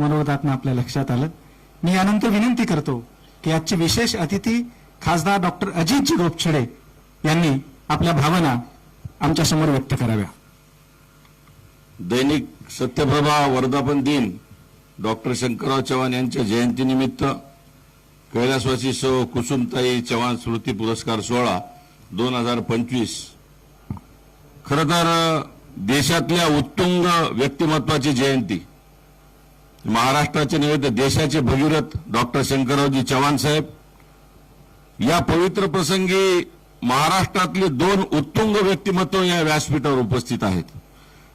मनोगतातनं आपल्या लक्षात आलं. मी यानंतर विनंती करतो की आजचे विशेष अतिथी खासदार डॉक्टर अजितजी गोपछडे यांनी आपल्या भावना आमच्यासमोर व्यक्त कराव्या. दैनिक सत्यप्रभा वर्धापन दिन डॉक्टर शंकरराव चव्हाण यांच्या जयंतीनिमित्त कैलासवासी सौ कुसुमताई चव्हाण स्मृती पुरस्कार सोहळा दोन हजार पंचवीस. खरं तर देशातल्या उत्तुंग व्यक्तिमत्वाची जयंती. महाराष्ट्राचे नव्हे तर देशाचे भगीरथ डॉक्टर शंकररावजी चव्हाण साहेब. या पवित्र प्रसंगी महाराष्ट्रातले दोन उत्तुंग व्यक्तिमत्व या व्यासपीठावर उपस्थित आहेत.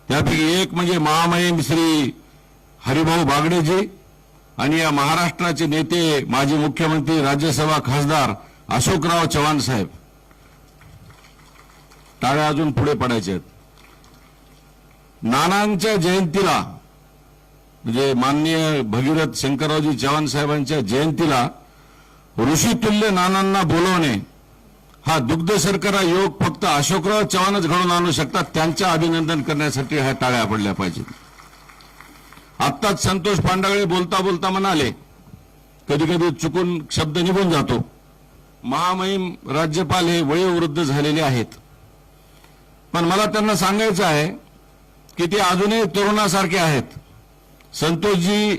त्यापैकी एक म्हणजे महामहिम श्री हरिभाऊ बागडेजी आणि या महाराष्ट्राचे नेते माजी मुख्यमंत्री राज्यसभा खासदार अशोकराव चव्हाण साहेब. टाळ्या अजून पुढे पडायचे आहेत. नानांच्या जयंतीला म्हणजे माननीय भगीरथ शंकररावजी चव्हाण साहेबांच्या जयंतीला ऋषीतुल्य नानांना बोलवणे हा दुग्ध शर्करा योग फक्त अशोकराव चव्हाणच घडून आणू शकतात त्यांच्या अभिनंदन करण्यासाठी ह्या टाळ्या पडल्या पाहिजेत. आत्ताच संतोष पांडागळे बोलता बोलता म्हणाले कधी कधी चुकून शब्द निघून जातो. महामहिम राज्यपाल हे वयोवृद्ध झालेले आहेत. पण मला त्यांना सांगायचं आहे की ते अजूनही तरुणासारखे आहेत. संतोषजी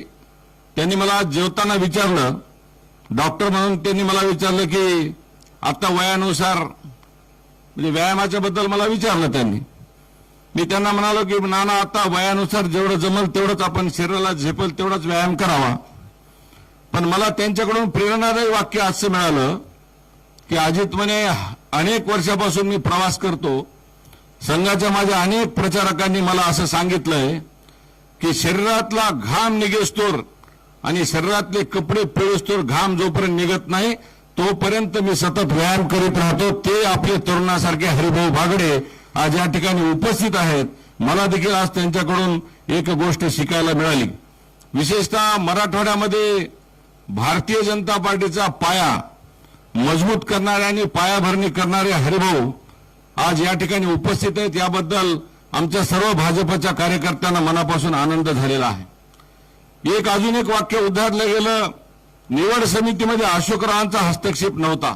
त्यांनी मला जेवताना विचारलं. डॉक्टर म्हणून त्यांनी मला विचारलं की आता वयानुसार म्हणजे व्यायामाच्या बद्दल मला विचारलं त्यांनी. मी त्यांना म्हणालो की नाना आता वयानुसार जेवढं जमल तेवढंच आपण शरीराला झेपल तेवढाच व्यायाम करावा. पण मला त्यांच्याकडून प्रेरणादायी वाक्य असं मिळालं की अजित म्हणे अनेक वर्षापासून मी प्रवास करतो. संघाच्या माझ्या अनेक प्रचारकांनी मला असं सांगितलंय की शरीरातला घाम निघेस्तोर आणि शरीरातले कपडे पिळेस्तोर घाम जोपर्यंत निघत नाही तोपर्यंत मी सतत व्यायाम करीत राहतो. ते आपले तरुणासारखे हरिभाऊ भागडे आज या ठिकाणी उपस्थित आहेत. मला देखील आज त्यांच्याकडून एक गोष्ट शिकायला मिळाली. विशेषतः मराठवाड्यामध्ये भारतीय जनता पार्टीचा पाया मजबूत करणारे आणि पायाभरणी करणारे हरिभाऊ आज या ठिकाणी उपस्थित आहेत. याबद्दल आमच्या सर्व भाजपच्या कार्यकर्त्यांना मनापासून आनंद झालेला आहे. एक अजून एक वाक्य उद्धारलं गेलं. निवड समितीमध्ये अशोकरावांचा हस्तक्षेप नव्हता.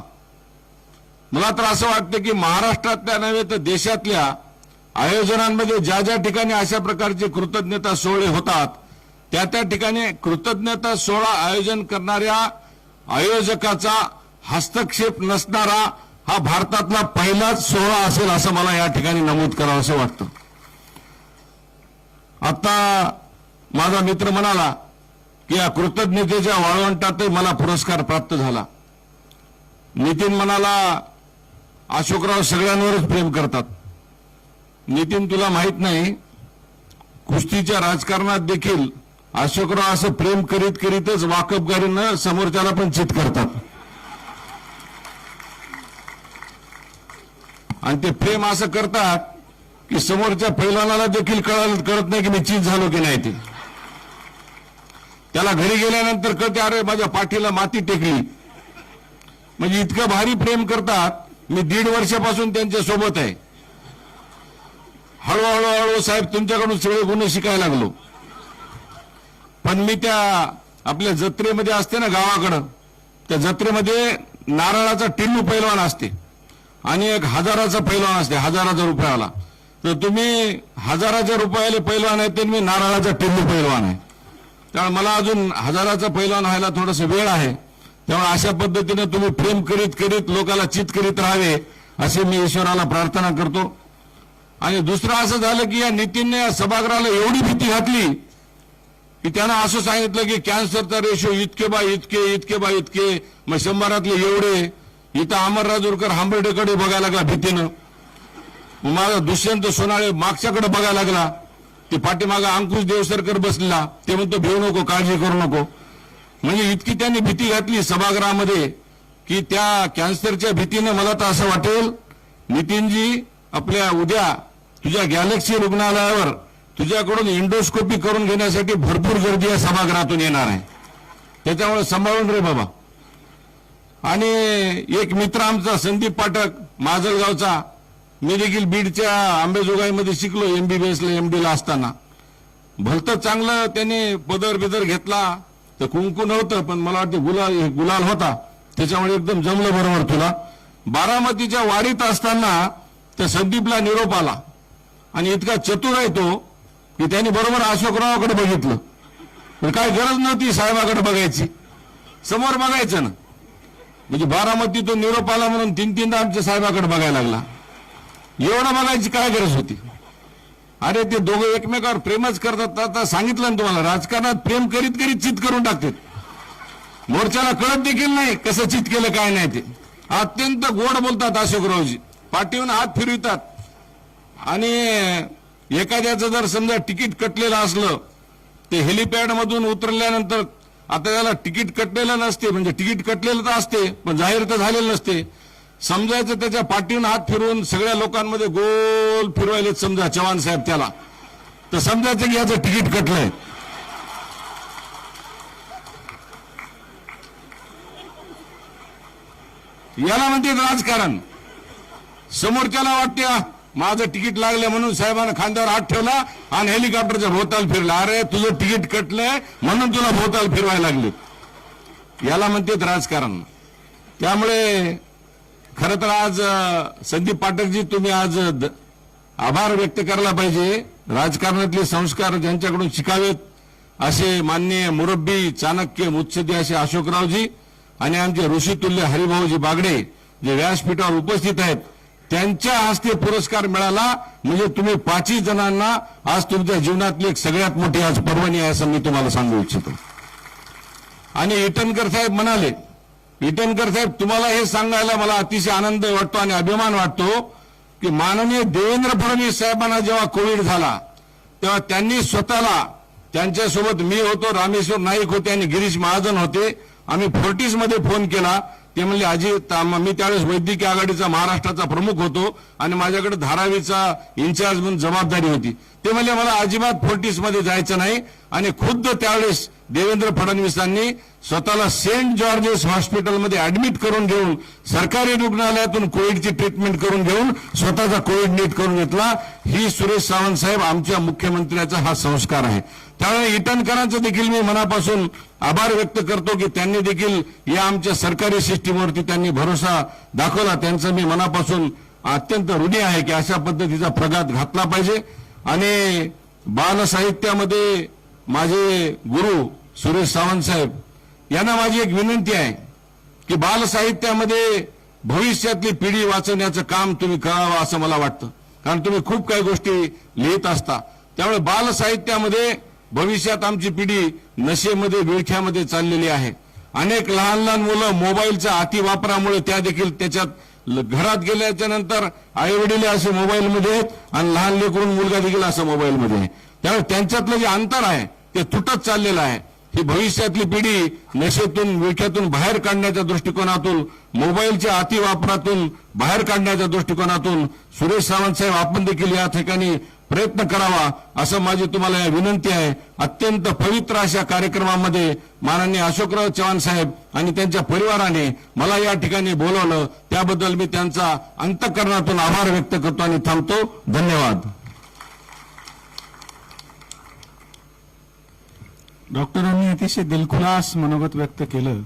मला तर असं वाटतं की महाराष्ट्रातल्या नव्हे तर देशातल्या आयोजनांमध्ये ज्या ज्या ठिकाणी अशा प्रकारचे कृतज्ञता सोहळे होतात त्या त्या ठिकाणी कृतज्ञता सोहळा आयोजन करणाऱ्या आयोजकाचा हस्तक्षेप नसणारा हा भारतातला पहिलाच सोहळा असेल असं मला या ठिकाणी नमूद करावं असं वाटतं. आता माझा मित्र म्हणाला की या कृतज्ञतेच्या वाळवंटातही मला पुरस्कार प्राप्त झाला. नितीन म्हणाला अशोकराव सगळ्यांवरच प्रेम करतात. नितीन तुला माहीत नाही कुस्तीच्या राजकारणात देखील अशोकराव असं प्रेम करीत करीतच वाकबगारीनं समोरच्याला पण चित करतात. आणि ते प्रेम असं करतात की समोरच्या पैलवानाला देखील कळत कळत नाही की मी चीज झालो की नाही ते. त्याला घरी गेल्यानंतर कळते अरे माझ्या पाठीला माती टेकली. म्हणजे इतकं भारी प्रेम करतात. मी दीड वर्षापासून त्यांच्यासोबत आहे. हळूहळू हळू साहेब तुमच्याकडून सगळे गुन्हे शिकायला लागलो. पण मी त्या आपल्या जत्रेमध्ये असते ना गावाकडं त्या जत्रेमध्ये नारळाचा टिल्लू पैलवान असते. आणि एक हजाराचा पैलवान असते हजाराचा रुपयाला तर तुम्ही हजाराच्या रुपयाले पैलवान आहे ते मी नारळाचा टिल्लू पैलवान आहे. त्यामुळे मला अजून हजाराचा पैलवान व्हायला थोडासा वेळ आहे. त्यामुळे अशा पद्धतीने तुम्ही प्रेम करीत करीत लोकाला चित करीत राहावे असे मी ईश्वराला प्रार्थना करतो. आणि दुसरं असं झालं की या नितीनने या सभागृहाला एवढी भीती घातली की त्यानं असं सांगितलं की कॅन्सरचा रेशो इतके बा इतके इतके बा इतके मग शंभरातले एवढे. इथं अमर राजूरकर हांबर्डेकडे बघायला लागला भीतीनं. माझा दुष्यंत सोनाळे मागच्याकडे बघायला लागला. ते पाठीमागा अंकुश देवसरकर बसलेला ते म्हणतो भेऊ नको काळजी करू नको. म्हणजे इतकी त्यांनी भीती घातली सभागृहामध्ये की त्या कॅन्सरच्या भीतीनं मला तर असं वाटेल नितीनजी आपल्या उद्या तुझ्या गॅलेक्सी रुग्णालयावर तुझ्याकडून इंडोस्कोपी करून घेण्यासाठी भरपूर गर्दी या सभागृहातून येणार आहे. त्याच्यामुळे सांभाळून रे बाबा. आणि एक मित्र आमचा संदीप पाठक माजलगावचा मी देखील बीडच्या आंबेजोगाईमध्ये शिकलो एमबीबीएसला एमडीला असताना. भलतं चांगलं त्यांनी पदर बिदर घेतला. तर कुंकू नव्हतं पण मला वाटतं गुलाल गुलाल होता. त्याच्यामुळे एकदम जमलं बरोबर तुला. बारामतीच्या वाडीत असताना त्या संदीपला निरोप आला. आणि इतका चतुर आहे तो की त्यांनी बरोबर अशोकरावाकडे बघितलं. पण काय गरज नव्हती साहेबाकडे बघायची. समोर बघायचं ना. म्हणजे बारामती तो निरोप आला म्हणून तीन तीनदा आमच्या साहेबाकडे बघायला लागला. एवढं बघायची काय गरज होती? अरे ते दोघं एकमेकावर प्रेमच करतात आता सांगितलं ना तुम्हाला राजकारणात प्रेम करीत करीत चित करून टाकतात. मोर्चाला कळत देखील नाही कसं चित केलं काय नाही ते. अत्यंत गोड बोलतात अशोकरावजी. पाठीहून हात फिरवितात. आणि एखाद्याचं जर समजा तिकीट कटलेलं असलं ते हेलिपॅड मधून उतरल्यानंतर आता त्याला तिकीट कटलेलं नसते म्हणजे तिकीट कटलेलं तर असते पण जाहीर तर झालेलं नसते. समजायचं त्याच्या पाठीवर हात फिरवून सगळ्या लोकांमध्ये गोल फिरवायलेत समजा चव्हाण साहेब त्याला. तर समजायचं की याचं तिकीट कटलंय याला म्हणते राजकारण. समोरच्याला वाटते माझं तिकीट लागलं म्हणून साहेबांना खांद्यावर हात ठेवला आणि हेलिकॉप्टरच्या भोवताल फिरला. अरे तुझं तिकीट कटलंय म्हणून तुला भोवताल फिरवायला लागले. याला म्हणतात राजकारण. त्यामुळे खरं तर आज संदीप पाठकजी तुम्ही आज आभार व्यक्त करायला पाहिजे. राजकारणातले संस्कार ज्यांच्याकडून शिकावेत असे माननीय मुरब्बी चाणक्य मुत्सदी असे अशोकरावजी आणि आमचे ऋषितुल्य हरिभाऊजी बागडे जे व्यासपीठावर उपस्थित आहेत त्यांच्या हस्ते पुरस्कार मिळाला. म्हणजे तुम्ही पाचही जणांना आज तुमच्या जीवनातली एक सगळ्यात मोठी आज पर्वणी आहे असं मी तुम्हाला सांगू इच्छितो. आणि इटनकर साहेब म्हणाले इटनकर साहेब तुम्हाला हे सांगायला मला अतिशय आनंद वाटतो आणि अभिमान वाटतो की माननीय देवेंद्र फडणवीस साहेबांना जेव्हा कोविड झाला तेव्हा त्यांनी स्वतःला त्यांच्यासोबत मी होतो रामेश्वर नाईक होते आणि गिरीश महाजन होते आम्ही फोर्टीसमध्ये फोन केला. ते म्हणले अजित मी त्यावेळेस वैद्यकीय आघाडीचा महाराष्ट्राचा प्रमुख होतो आणि माझ्याकडे धारावीचा इन्चार्ज म्हणून जबाबदारी होती. ते म्हणले मला अजिबात फोर्टीसमध्ये जायचं नाही. आणि खुद्द त्यावेळेस देवेंद्र फडणवीसांनी स्वतःला सेंट जॉर्जेस हॉस्पिटलमध्ये ऍडमिट करून घेऊन सरकारी रुग्णालयातून कोविडची ट्रीटमेंट करून घेऊन स्वतःचा कोविड नीट करून घेतला. ही सुरेश सावंत साहेब आमच्या मुख्यमंत्र्याचा हा संस्कार आहे. त्यामुळे इटनकरांचं देखील मी मनापासून आभार व्यक्त करतो की त्यांनी देखील या आमच्या सरकारी सिस्टीमवरती त्यांनी भरोसा दाखवला. त्यांचं मी मनापासून अत्यंत ऋणी आहे की अशा पद्धतीचा प्रघात घातला पाहिजे. आणि बालसाहित्यामध्ये माझे गुरु सुरेश सावंत साहेब यांना माझी एक विनंती आहे की बालसाहित्यामध्ये भविष्यातली पिढी वाचवण्याचं काम तुम्ही करावं असं मला वाटतं. कारण तुम्ही खूप काही गोष्टी लिहित असता. त्यामुळे बालसाहित्यामध्ये भविष्यात आमची पिढी नशेमध्ये विळख्यामध्ये चाललेली आहे. अनेक लहान लहान मुलं मोबाईलच्या अतिवापरामुळे त्या देखील त्याच्यात ल- घरात गेल्याच्यानंतर आईवडील असे मोबाईलमध्ये आहेत आणि लहान लेकरून मुलगा देखील असं मोबाईलमध्ये आहे. त्यामुळे त्यांच्यातलं जे अंतर आहे ते तुटत चाललेलं आहे. ही भविष्यातली पिढी नशेतून विळख्यातून बाहेर काढण्याच्या दृष्टिकोनातून मोबाईलच्या अतिवापरातून बाहेर काढण्याच्या दृष्टिकोनातून सुरेश सावंत साहेब आपण देखील या ठिकाणी प्रयत्न करावा असं माझी तुम्हाला या विनंती आहे. अत्यंत पवित्र अशा कार्यक्रमामध्ये माननीय अशोकराव चव्हाण साहेब आणि त्यांच्या परिवाराने मला या ठिकाणी बोलवलं. त्याबद्दल मी त्यांचा अंतकरणातून आभार व्यक्त करतो आणि थांबतो. धन्यवाद. डॉक्टरांनी अतिशय दिलखुलास मनोगत व्यक्त केलं.